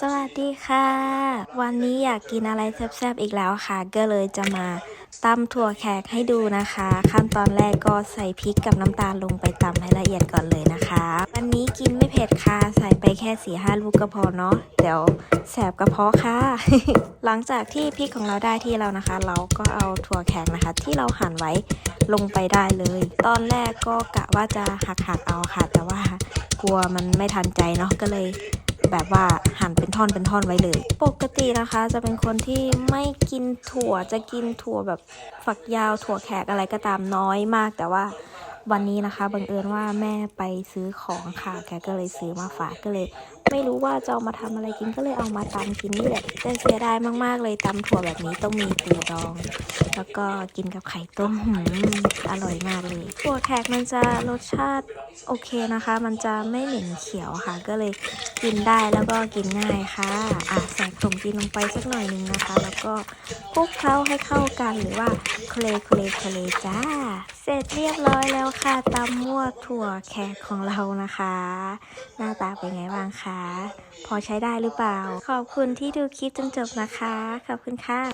สวัสดีค่ะ วันนี้อยากกินอะไรแซ่บๆอีกแล้วค่ะ ก็เลยจะมาตำถั่วแขกให้ดูนะคะ ขั้นตอนแรกก็ใส่พริกกับน้ำตาลลงไปตำให้ละเอียดก่อนเลยนะคะ วันนี้กินไม่เผ็ดค่ะ ใส่ไปแค่4ี่ห้าลูกก็พอเนาะเดี๋ยวแสบกระเพาะค่ะ หลังจากที่พริกของเราได้ที่แล้วนะคะ เราก็เอาถั่วแขกนะคะ ที่เราหั่นไว้ลงไปได้เลย ตอนแรกก็กะว่าจะหักๆเอาค่ะ แต่ว่ากลัวมันไม่ทันใจเนาะก็เลย แบบว่าหั่นเป็นท่อนเป็นท่อนไว้เลย ปกตินะคะจะเป็นคนที่ไม่กินถั่วจะกินถั่วแบบฝักยาวถั่วแขกอะไรก็ตามน้อยมาก แต่ว่าวันนี้นะคะบังเอิญว่าแม่ไปซื้อของค่ะแกก็เลยซื้อมาฝากก็เลยไม่รู้ว่าจะเอามาทำอะไรกินก็เลยเอามาตำกินนี่แหละแต่เสียดายมากๆเลยตำถั่วแบบนี้ต้องมีปูดอง แล้วก็กินกับไข่ต้มหืมอร่อยมากเลยถั่วแขกมันจะรสชาติโอเคนะคะ มันจะไม่เหม็นเขียวค่ะ ก็เลยกินได้แล้วก็กินง่ายค่ะอะใส่ขนมจีนลงไปสักหน่อยนึงนะคะ แล้วก็คลุกเคล้าให้เข้ากันหรือว่าเคลเคลเคลจ้า เสร็จเรียบร้อยแล้วค่ะตำมั่วถั่วแขกของเรานะคะ หน้าตาเป็นไงบ้างคะพอใช้ได้หรือเปล่า ขอบคุณที่ดูคลิปจนจบนะคะ ขอบคุณค่ะ